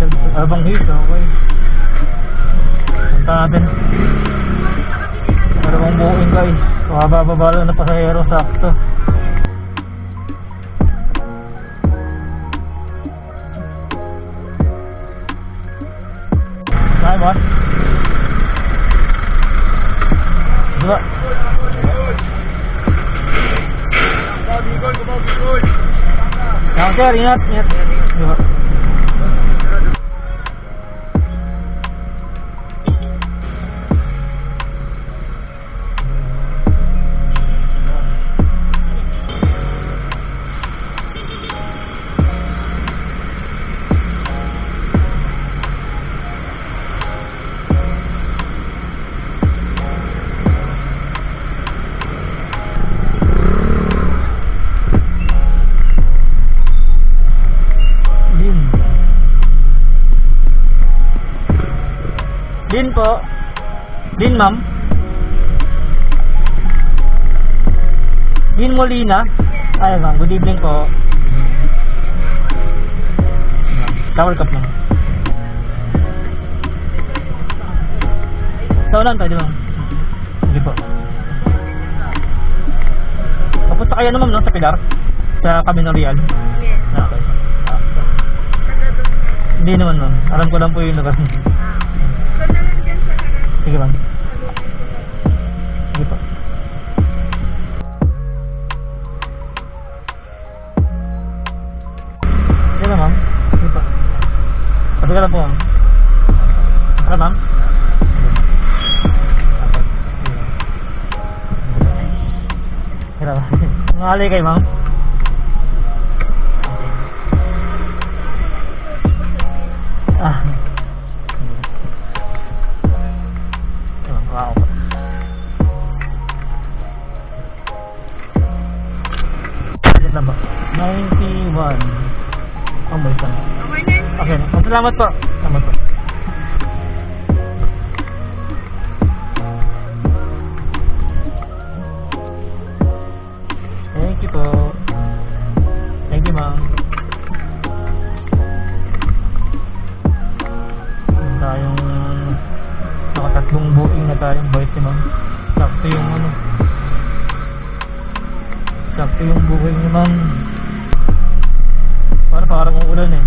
Urban Hills, okay. Punta natin. Dalawang buuin guys. Mabababa lang na pasahero, sakto. Kaya mo? Diba? Yang sir, ingat, ingat. Din po. Din ma'am. Din Molina. Ay ma'am, good evening po. Towel cup lang. Tawanan tayo ma'am. Sige po. Papunta kayo na ma'am no, sa Pilar? Sa Camino Real? Yes. Ah. Ah, okay. Hindi naman ma'am. Alam ko lang po yung lugar. Sige ma'am. Sige po. Sige na ma'am. Sige po. Ka lang po ma'am. Tara ma'am. Tara ma'am. Mangali kayo ma'am. Wow. Sige lang ba? 91. Ang balik lang. Okay na Salamat po. Salamat po. Thank you po. Thank you, ma'am. Tayong nakatatlong buing na tayong bite ni ma'am. Sakto yung ano. Sakto yung buhay ni ma'am. Para parang umulan eh.